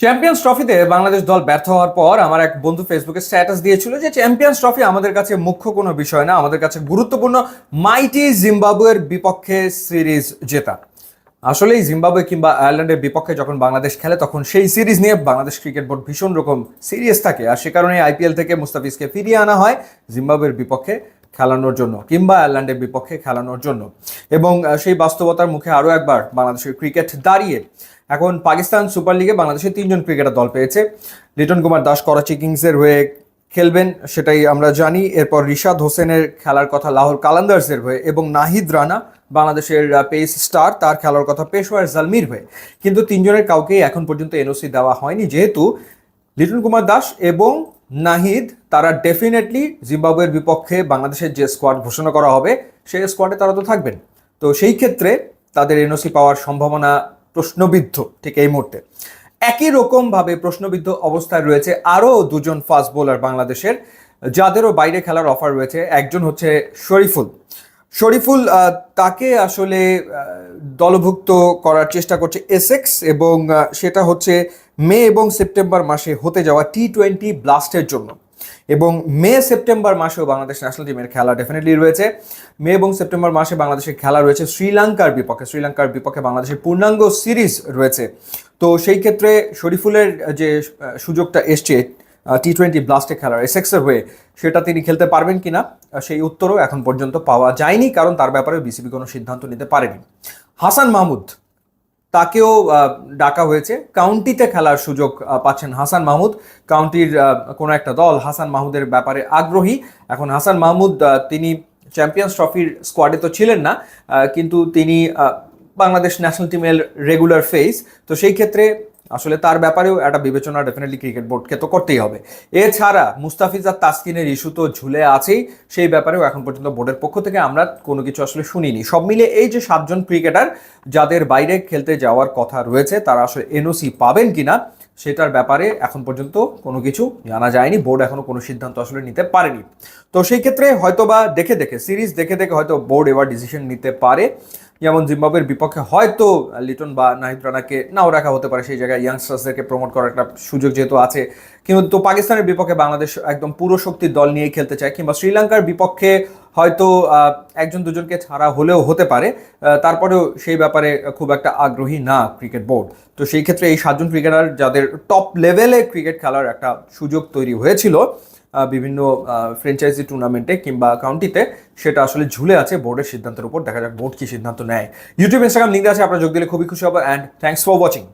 Champions ট্রফিতে বাংলাদেশ দল ব্যর্থ হওয়ার পর আমার এক বন্ধু ফেসবুকে স্ট্যাটাস দিয়েছিল যে চ্যাম্পিয়ন্স ট্রফি আমাদের কাছে মুখ্য কোনো বিষয় না, আমাদের কাছে গুরুত্বপূর্ণ মাইটি জিম্বাবুয়ের বিপক্ষে সিরিজ জেতা। আসলেই জিম্বাবুয়ে কিংবা আয়ারল্যান্ডের বিপক্ষে যখন বাংলাদেশ খেলে, তখন সেই সিরিজ নিয়ে বাংলাদেশ ক্রিকেট বোর্ড ভীষণ রকম সিরিয়াস থাকে। আর সে কারণে আইপিএল থেকে মুস্তাফিজকে ফিরিয়ে আনা হয় জিম্বাবুয়ের বিপক্ষে। খেলানোর জন্য কিংবা আয়ারল্যান্ডের বিপক্ষে খেলানোর জন্য। এবং সেই বাস্তবতার মুখে আরও একবার বাংলাদেশের ক্রিকেট দাঁড়িয়ে এখন পাকিস্তান সুপার লিগে বাংলাদেশের তিনজন ক্রিকেটার দল পেয়েছে। লিটন কুমার দাস করাচি কিংসের হয়ে খেলবেন, সেটাই আমরা জানি। এরপর রিশাদ হোসেনের খেলার কথা লাহোর কালান্দার্সের হয়ে এবং নাহিদ রানা, বাংলাদেশের পেস স্টার, তার খেলার কথা পেশোয়ার জালমির হয়ে। কিন্তু তিনজনের কাউকেই এখন পর্যন্ত এনওসি দেওয়া হয়নি, যেহেতু লিটন কুমার দাস এবং নাহিদ, তারা ডেফিনেটলি জিম্বাবুয়ের বিপক্ষে বাংলাদেশের যে স্কোয়াড ঘোষণা করা হবে, সেই স্কোয়াডে তারা তো থাকবেন। তো সেই ক্ষেত্রে তাদের এনওসি পাওয়ার সম্ভাবনা প্রশ্নবিদ্ধ ঠিক এই মুহূর্তে। একই রকমভাবে প্রশ্নবিদ্ধ অবস্থায় রয়েছে আরও দুজন ফাস্ট বোলার বাংলাদেশের, যাদেরও বাইরে খেলার অফার রয়েছে। একজন হচ্ছে শরীফুল। শরীফুল তাকে আসলে দলভুক্ত করার চেষ্টা করছে এসেক্স এবং সেটা হচ্ছে মে এবং সেপ্টেম্বর মাসে হতে যাওয়া টি টোয়েন্টি ব্লাস্টের জন্য। এবং মে, সেপ্টেম্বর মাসেও বাংলাদেশ ন্যাশনাল টিমের খেলা ডেফিনেটলি রয়েছে। মে এবং সেপ্টেম্বর মাসে বাংলাদেশের খেলা রয়েছে শ্রীলঙ্কার বিপক্ষে। শ্রীলঙ্কার বিপক্ষে বাংলাদেশের পূর্ণাঙ্গ সিরিজ রয়েছে। তো সেই ক্ষেত্রে শরীফুলের যে সুযোগটা এসছে টি টোয়েন্টি ব্লাস্টে খেলার এসেক্সের হয়ে সেটা তিনি খেলতে পারবেন কিনা সেই উত্তরও এখন পর্যন্ত পাওয়া যায়নি, কারণ তার ব্যাপারে বিসিবি কোনো সিদ্ধান্ত নিতে পারেনি। হাসান মাহমুদ, তাকেও ডাকা হয়েছে। কাউন্টিতে খেলার সুযোগ পাচ্ছেন হাসান মাহমুদ। কাউন্টির কোনো একটা দল হাসান মাহমুদের ব্যাপারে আগ্রহী। এখন হাসান মাহমুদ তিনি চ্যাম্পিয়ন্স ট্রফির স্কোয়াডে তো ছিলেন না কিন্তু তিনি বাংলাদেশ ন্যাশনাল টিমের রেগুলার ফেস তো সেই ক্ষেত্রে আসলে তার ব্যাপারেও একটা বিবেচনা ডেফিনেটলি ক্রিকেট বোর্ডকে তো করতেই হবে। এছাড়া মুস্তাফিজ আর তাসকিনের ইস্যু তো ঝুলে আছেই, সেই ব্যাপারেও এখন পর্যন্ত বোর্ডের পক্ষ থেকে আমরা কোনো কিছু আসলে শুনিনি। সব মিলে এই যে সাতজন ক্রিকেটার যাদের বাইরে খেলতে যাওয়ার কথা রয়েছে, তারা আসলে এনওসি পাবেন কিনা সেটার ব্যাপারে এখন পর্যন্ত কোনো কিছু জানা যায়নি। বোর্ড এখনও কোনো সিদ্ধান্ত আসলে নিতে পারেনি। তো সেই ক্ষেত্রে হয়তো বা দেখে দেখে, সিরিজ দেখে দেখে হয়তো বোর্ড এবার ডিসিশন নিতে পারে। যেমন জিম্বাবুয়ের বিপক্ষে হয়তো লিটন বা নাহিদ রানাকে নাও রাখা হতে পারে সেই জায়গায় ইয়াংস্টার্সদেরকে প্রমোট করার একটা সুযোগ যেহেতু আছে। কিন্তু পাকিস্তানের বিপক্ষে বাংলাদেশ একদম পুরো শক্তির দল নিয়েই খেলতে চায়, কিংবা শ্রীলঙ্কার বিপক্ষে হয়তো একজন দুজনকে ছাড়া হলেও হতে পারে তারপরেও সেই ব্যাপারে খুব একটা আগ্রহী না ক্রিকেট বোর্ড। তো সেই ক্ষেত্রে এই সাতজন ক্রিকেটার যাদের টপ লেভেলে ক্রিকেট খেলার একটা সুযোগ তৈরি হয়েছিল বিভিন্ন ফ্র্যাঞ্চাইজি টুর্নামেন্টে কিংবা কাউন্টিতে সেটা আসলে ঝুলে আছে বোর্ডের সিদ্ধান্তের উপর। দেখা যাক বোর্ড কি সিদ্ধান্ত নেয়। ইউটিউব ইনস্টাগ্রাম লিঙ্ক আছে, আপনারা যোগ দিলে খুবই খুশি হব। And thanks for watching